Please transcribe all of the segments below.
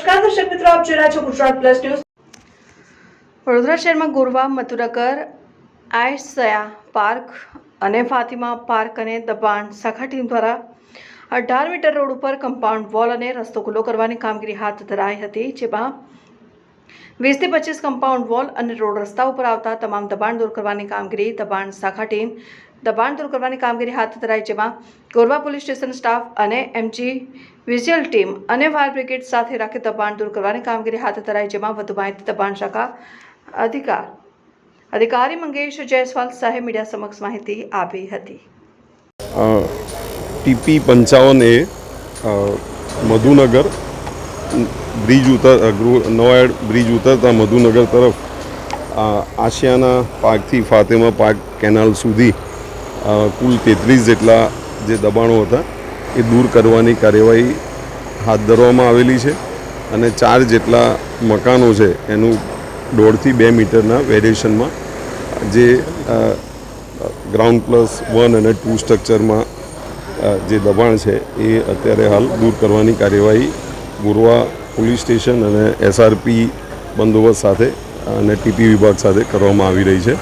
નમસ્કાર, દર્શક મિત્રો, આપ જોઈ રહ્યા છો ગુજરાત પ્લસ ન્યૂઝ. વડોદરા શહેરમાં ગોરવા મથુરાકર આયસયા પાર્ક અને ફાતિમા પાર્ક અને દબાણ શાખા ટીમ દ્વારા અઢાર મીટર રોડ ઉપર કમ્પાઉન્ડ વોલ અને રસ્તો ખુલ્લો કરવાની કામગીરી હાથ ધરાઈ હતી, જેમાં વીસથી પચીસ કમ્પાઉન્ડ વોલ અને રોડ રસ્તા ઉપર આવતા તમામ દબાણ દૂર કરવાની કામગીરી દબાણ શાખા ટીમ દબાણ દૂર કરવાની કામગીરી હાથ ધરાઈ જેમાં કોરવા પોલીસ સ્ટેશન સ્ટાફ અને એમજી વિઝ્યુઅલ ટીમ અને ફાયર બ્રિગેડ સાથે રાખી દબાણ દૂર કરવાની કામગીરી હાથ ધરાઈ જેમાં વધુ માહિતી દબાણ શાખા અધિકાર અધિકારી મંગેશ જયસ્વાલ સાહેબ મીડિયા સમક્ષ માહિતી આપી હતી. ટીપી પંચાવન એ મધુનગર બ્રિજ ઉતર નવાડ બ્રિજ ઉતરતા મધુનગર તરફ આશિયાના પાર્કથી ફાતેમા પાર્ક કેનાલ સુધી કુલ તેત્રીસ જેટલા જે દબાણો હતા, એ દૂર કરવાની કાર્યવાહી હાથ ધરવામાં આવેલી છે અને ચાર જેટલા મકાનો છે એનું દોઢથી બે મીટરના વેરિએશનમાં જે ગ્રાઉન્ડ પ્લસ વન અને ટુ સ્ટ્રક્ચરમાં જે દબાણ છે એ અત્યારે હાલ દૂર કરવાની કાર્યવાહી ગોરવા પોલીસ સ્ટેશન અને એસઆરપી બંદોબસ્ત સાથે અને ટીપી વિભાગ સાથે કરવામાં આવી રહી છે.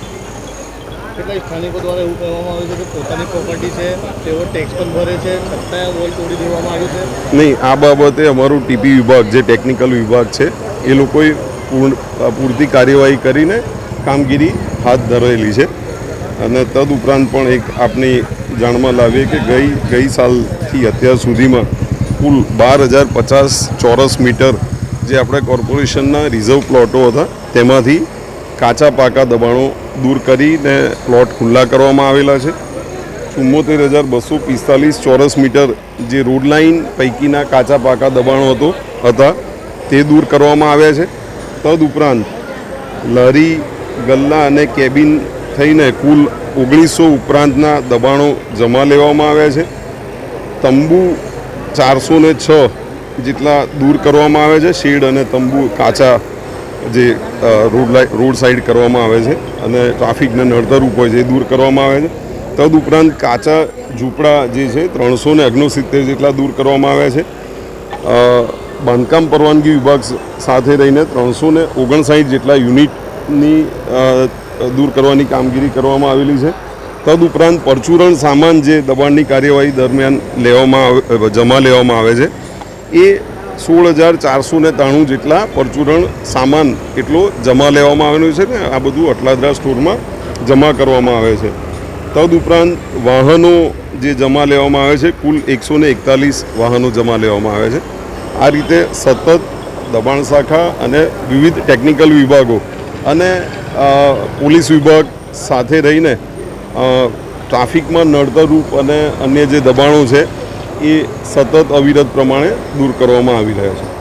કેટલાક સ્થાનિકો દ્વારા એવું કહેવામાં આવ્યું છે કે પોતાની પ્રોપર્ટી છે, તેઓ ટેક્સ પણ ભરે છે, છતાં વોલ તોડી દેવામાં આવ્યું છે? નહીં, આ બાબતે અમારું ટીપી વિભાગ, જે ટેકનિકલ વિભાગ છે, એ લોકોએ પૂર્ણ પૂરતી કાર્યવાહી કરીને કામગીરી હાથ ધરેલી છે. અને તદ ઉપરાંત પણ એક આપની જાણમાં લાવીએ કે ગઈ ગઈ સાલથી અત્યાર સુધીમાં કુલ બાર હજાર પચાસ ચોરસ મીટર જે આપણા કોર્પોરેશનના રિઝર્વ પ્લોટો હતા, તેમાંથી કાચા પાકા દબાણો દૂર કરીને પ્લોટ ખુલ્લા કરવામાં આવેલા છે. ચુમ્મોતેર હજાર બસો પિસ્તાલીસ ચોરસ મીટર જે રોડ લાઇન પૈકીના કાચા પાકા દબાણો હતો, હતા, તે દૂર કરવામાં આવ્યા છે. તદ ઉપરાંત લારી, ગલ્લા અને કેબિન થઈને કુલ ઓગણીસો ઉપરાંતના દબાણો જમા લેવામાં આવ્યા છે. તંબુ ચારસો ને છ જેટલા દૂર કરવામાં આવે છે. શેડ અને તંબુ કાચા જે રોડ રોડ સાઈડ કરવામાં આવે છે અને ટ્રાફિકને નડતરૂપ હોય છે એ દૂર કરવામાં આવે છે. તદ ઉપરાંત કાચા ઝૂંપડા જે છે ત્રણસો ને ઓગણસિત્તેર જેટલા દૂર કરવામાં આવ્યા છે. બાંધકામ પરવાનગી વિભાગ સાથે રહીને ત્રણસો ને ઓગણસાઠ જેટલા યુનિટની દૂર કરવાની કામગીરી કરવામાં આવેલી છે. તદ ઉપરાંત પરચુરણ સામાન જે દબાણની કાર્યવાહી દરમિયાન લેવામાં આવે જમા લેવામાં આવે છે. એ સોળ હજાર ચારસો ને ત્રાણું જેટલા પરચુરણ સામાન એટલો જમા લેવામાં આવેલું છે ને, આ બધું અટલાદરા સ્ટોરમાં જમા કરવામાં આવે છે. તદ ઉપરાંત વાહનો જે જમા લેવામાં આવે છે, કુલ એકસો ને એકતાલીસ વાહનો જમા લેવામાં આવે છે. આ રીતે સતત દબાણ શાખા અને વિવિધ ટેકનિકલ વિભાગો અને પોલીસ વિભાગ સાથે રહીને ટ્રાફિકમાં નડતરરૂપ અને અન્ય જે દબાણો છે એ સતત અવિરત પ્રમાણે દૂર કરવામાં આવી રહ્યા છે.